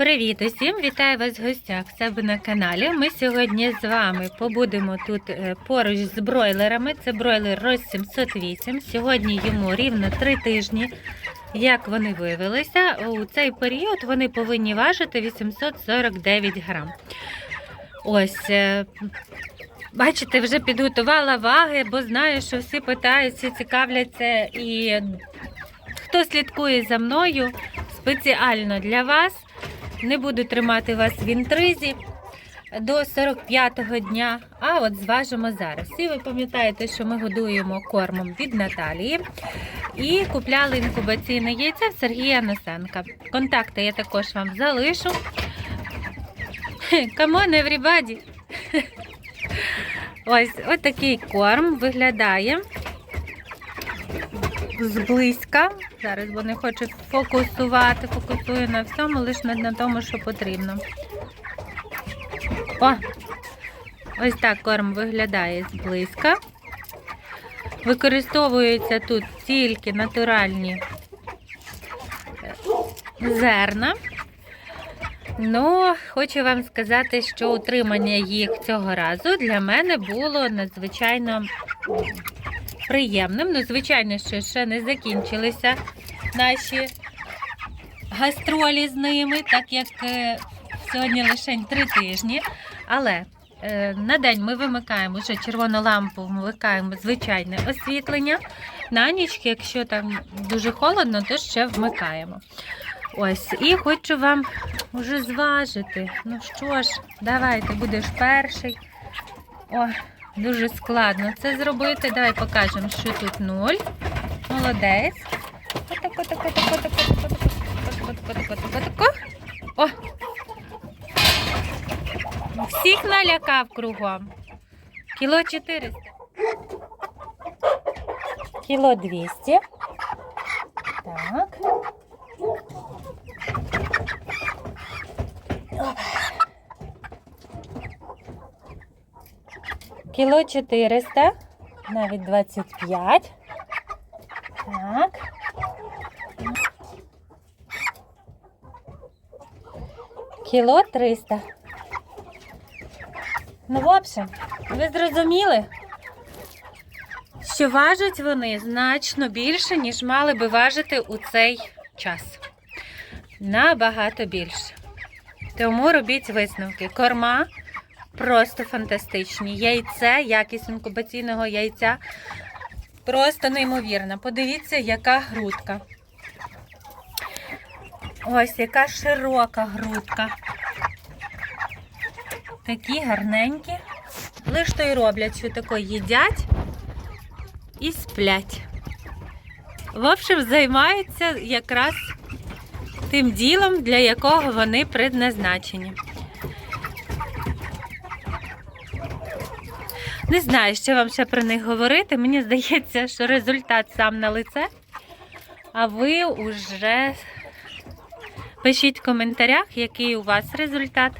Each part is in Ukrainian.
Привіт усім! Вітаю вас в гостях себе на каналі. Ми сьогодні з вами побудемо тут е, поруч з бройлерами. Це бройлер Рос 708. Сьогодні йому рівно 3 тижні. Як вони виявилися, у цей період вони повинні важити 849 грам. Ось, е, бачите, вже підготувала ваги, бо знаю, що всі питаються, цікавляться. І хто слідкує за мною спеціально для вас. Не буду тримати вас в інтризі до 45-го дня, а от зважимо зараз. І ви пам'ятаєте, що ми годуємо кормом від Наталії і купляли інкубаційне яйце в Сергія Носенка. Контакти я також вам залишу. On, everybody! Ось ось такий корм виглядає зблизька. Зараз бо не хочу фокусувати, фокусую на всьому, лише на, на тому, що потрібно. О! Ось так корм виглядає зблизька. Використовуються тут тільки натуральні е, зерна. Ну, хочу вам сказати, що утримання їх цього разу для мене було надзвичайно приємним. Ну, звичайно, що ще не закінчилися наші гастролі з ними, так як е, сьогодні лише три тижні. Але е, на день ми вимикаємо вже червону лампу, вмикаємо звичайне освітлення. На ніч, якщо там дуже холодно, то ще вмикаємо. Ось, і хочу вам вже зважити. Ну що ж, давайте, будеш перший. О, дуже складно це зробити. Давай покажемо, що тут нуль. Молодець. Отако, тако, тако, тако, тако, тако, тако, тако, тако, тако. О! Всіх налякав кругом. Кіло 400. Кіло 200. Так. Кіло 400, навіть 25. Так. Кіло 300. Ну, в общем, ви зрозуміли, що важать вони значно більше, ніж мали би важити у цей час. Набагато більше. Тому робіть висновки. Корма просто фантастичні. Яйце, якість інкубаційного яйця просто неймовірна. Подивіться, яка грудка. Ось яка широка грудка. Такі гарненькі. Лиш то й роблять, що тако їдять і сплять. В общем, займаються якраз тим ділом, для якого вони предназначені. Не знаю, що вам ще про них говорити. Мені здається, що результат сам на лице. А ви вже пишіть в коментарях, який у вас результат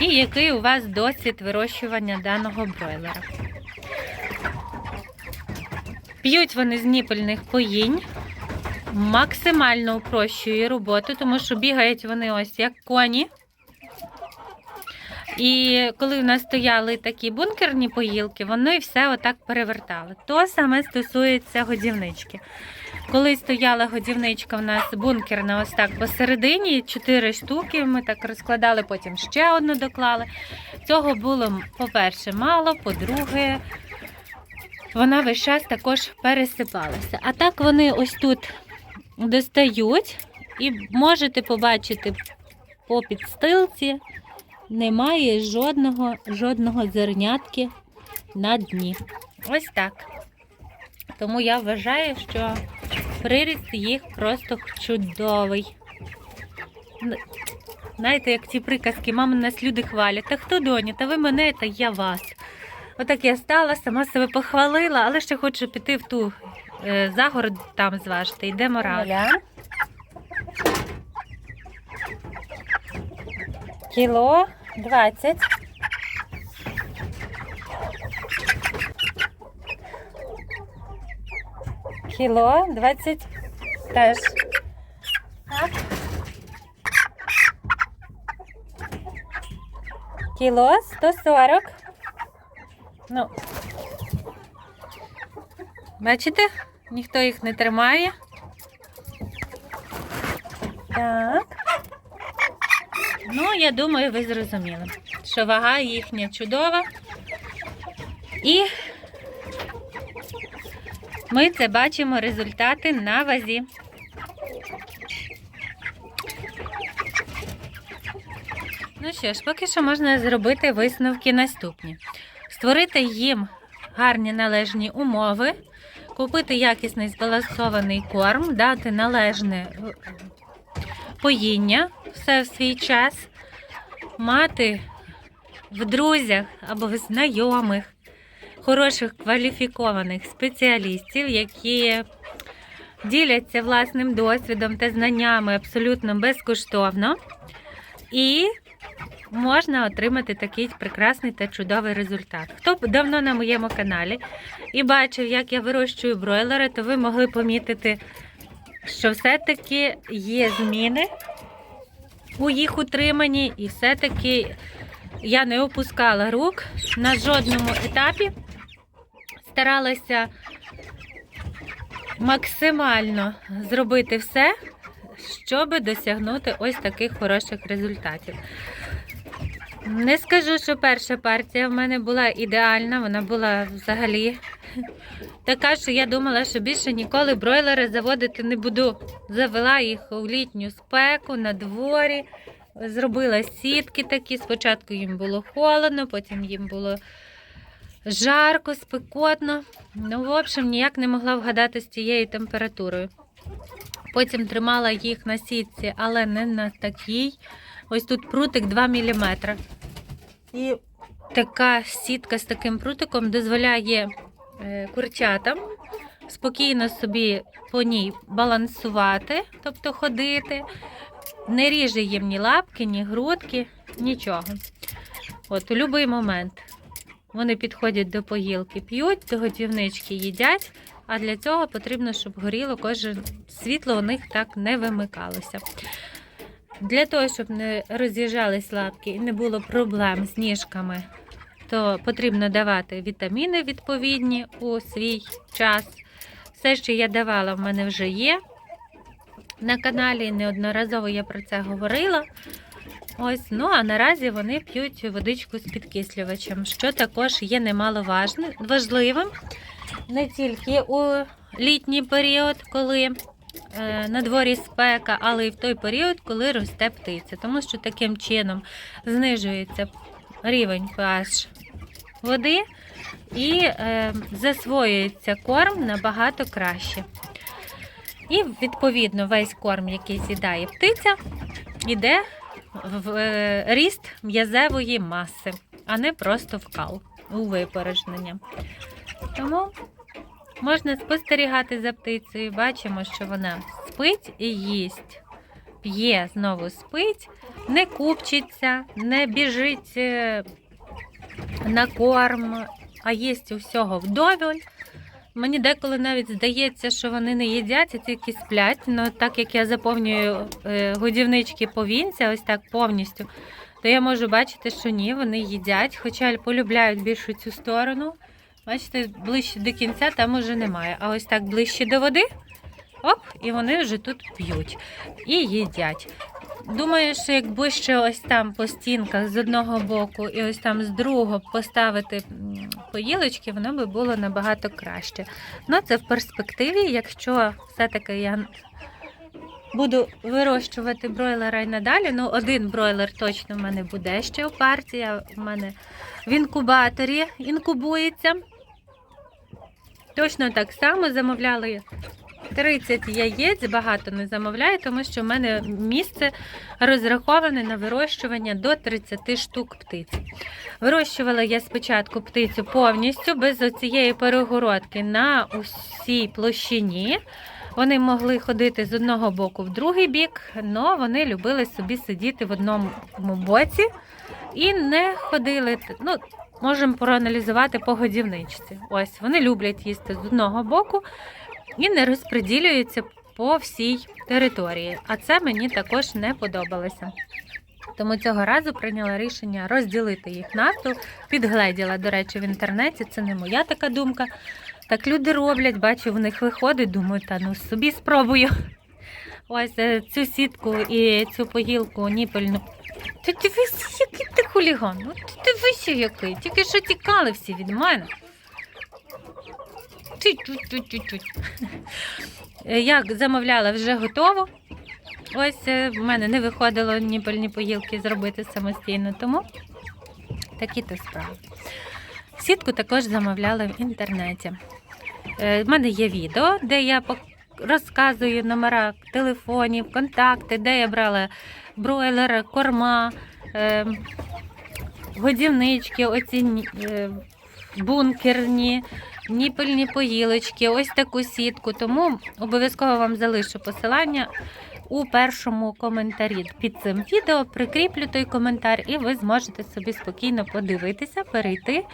і який у вас досвід вирощування даного бройлера. П'ють вони з ніпельних поїнь, максимально упрощує роботу, тому що бігають вони ось як коні. І коли в нас стояли такі бункерні поїлки, вони все отак перевертали. То саме стосується годівнички. Коли стояла годівничка, в нас бункерна ось так посередині, чотири штуки. Ми так розкладали, потім ще одну доклали. Цього було, по-перше, мало, по-друге, вона весь час також пересипалася. А так вони ось тут достають, і можете побачити по підстилці немає жодного, жодного зернятки на дні. Ось так. Тому я вважаю, що приріст їх просто чудовий. Знаєте, як ці приказки, мами нас люди хвалять. Та хто доня? Та ви мене, та я вас. Отак я стала, сама себе похвалила, але ще хочу піти в ту е, загород там зважити. Йдемо разом. Кіло 20. Кіло 20 теж. Так. Кіло 140. Ну. Бачите? Ніхто їх не тримає. Я думаю, ви зрозуміли, що вага їхня чудова. І ми це бачимо результати на вазі. Ну що ж, поки що можна зробити висновки наступні: створити їм гарні належні умови, купити якісний збалансований корм, дати належне поїння все в свій час, мати в друзях або в знайомих хороших кваліфікованих спеціалістів, які діляться власним досвідом та знаннями абсолютно безкоштовно. І можна отримати такий прекрасний та чудовий результат. Хто давно на моєму каналі і бачив, як я вирощую бройлери, то ви могли помітити, що все-таки є зміни у їх утриманні, і все-таки я не опускала рук на жодному етапі. Старалася максимально зробити все, щоб досягнути ось таких хороших результатів. Не скажу, що перша партія в мене була ідеальна, вона була взагалі така, що я думала, що більше ніколи бройлери заводити не буду. Завела їх у літню спеку на дворі, зробила сітки такі. Спочатку їм було холодно, потім їм було жарко, спекотно. Ну, в общем, ніяк не могла вгадати з тією температурою. Потім тримала їх на сітці, але не на такій. Ось тут прутик 2 мм. І така сітка з таким прутиком дозволяє курчатам спокійно собі по ній балансувати, тобто ходити. Не ріже їм ні лапки, ні грудки, нічого. От, у будь-який момент вони підходять до поїлки, п'ють, до готівнички їдять, а для цього потрібно, щоб горіло кожен світло у них так не вимикалося. Для того, щоб не роз'їжджались лапки і не було проблем з ніжками, то потрібно давати вітаміни відповідні у свій час. Все, що я давала, в мене вже є. На каналі неодноразово я про це говорила. Ось, ну а наразі вони п'ють водичку з підкислювачем, що також є немаловажним, важливим не тільки у літній період, коли е, на дворі спека, але й в той період, коли росте птиця, тому що таким чином знижується рівень pH води і е, засвоюється корм набагато краще. І, відповідно, весь корм, який з'їдає птиця, йде в е, ріст м'язевої маси, а не просто в кал у випорожнення. Тому можна спостерігати за птицею. Бачимо, що вона спить і їсть, п'є, знову спить, не купчиться, не біжить е, на корм, а їсть усього вдоволь. Мені деколи навіть здається, що вони не їдять, а тільки сплять. Ну, так як я заповнюю е, годівнички повінця, ось так повністю, то я можу бачити, що ні, вони їдять, хоча полюбляють більше цю сторону. Бачите, ближче до кінця там уже немає. А ось так ближче до води, оп, і вони вже тут п'ють і їдять. Думаю, що якби ще ось там по стінках з одного боку і ось там з другого поставити поїлочки, воно би було набагато краще. Ну, це в перспективі, якщо все-таки я буду вирощувати бройлера і надалі, ну один бройлер точно в мене буде ще в партії, а в мене в інкубаторі інкубується. Точно так само замовляли 30 яєць, багато не замовляю, тому що в мене місце розраховане на вирощування до 30 штук птиць. Вирощувала я спочатку птицю повністю без оцієї перегородки на усій площині. Вони могли ходити з одного боку в другий бік, але вони любили собі сидіти в одному боці і не ходили. Ну, можемо проаналізувати по годівничці. Ось вони люблять їсти з одного боку і не розподілюються по всій території. А це мені також не подобалося. Тому цього разу прийняла рішення розділити їх нафту. Підгледіла, до речі, в інтернеті. Це не моя така думка. Так люди роблять, бачу, в них виходить, думаю, та ну собі спробую. Ось е, цю сітку і цю поїлку ніпельну. Ти дивись, який ти хуліган. Ну, ти дивися, який. Тільки що тікали всі від мене. Тю. Е, Як замовляла, вже готово. Ось е, в мене не виходило ніпельні поїлки зробити самостійно, тому такі то справи. Сітку також замовляла в інтернеті. Е, В мене є відео, де я розказую номера телефонів, контакти, де я брала бройлера, корма, е, годівнички, оці е, бункерні, ніпельні поїлочки, ось таку сітку. Тому обов'язково вам залишу посилання у першому коментарі під цим відео. Прикріплю той коментар, і ви зможете собі спокійно подивитися, перейти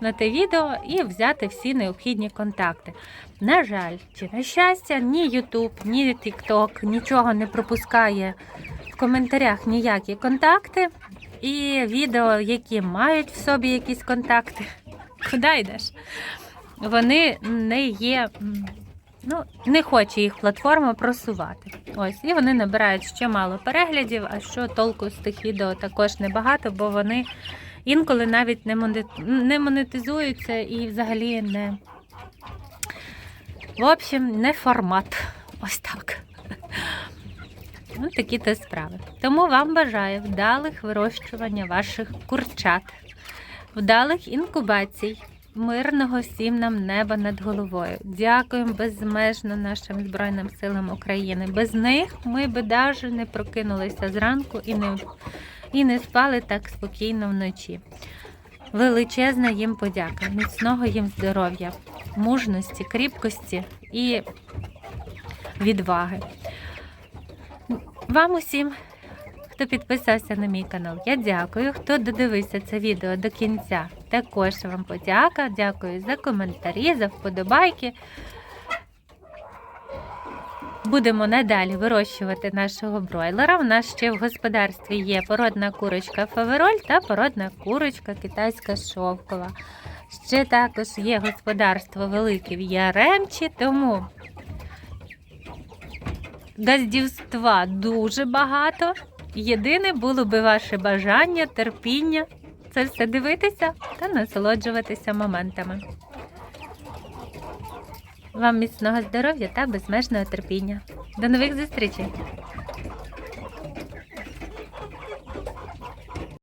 на те відео і взяти всі необхідні контакти. На жаль, чи на щастя, ні YouTube, ні TikTok нічого не пропускає в коментарях ніякі контакти. І відео, які мають в собі якісь контакти, куди йдеш? Вони не є, ну, не хоче їх платформа просувати. Ось, і вони набирають ще мало переглядів, а що толку з тих відео також небагато, бо вони інколи навіть не моне- не монетизуються і взагалі не. В общем, не формат. Ось так. Ну, такі то справи. Тому вам бажаю вдалих вирощування ваших курчат, вдалих інкубацій, мирного всім нам неба над головою. Дякуємо безмежно нашим Збройним силам України. Без них ми би навіть не прокинулися зранку і не, і не спали так спокійно вночі. Величезна їм подяка, міцного їм здоров'я, мужності, кріпкості і відваги. Вам усім, хто підписався на мій канал, я дякую. Хто додивився це відео до кінця, також вам подяка. Дякую за коментарі, за вподобайки. Будемо надалі вирощувати нашого бройлера. У нас ще в господарстві є породна курочка фавероль та породна курочка китайська шовкова. Ще також є господарство велике в Яремчі, тому газдівства дуже багато. Єдине було би ваше бажання, терпіння це все дивитися та насолоджуватися моментами. Вам міцного здоров'я та безмежного терпіння. До нових зустрічей!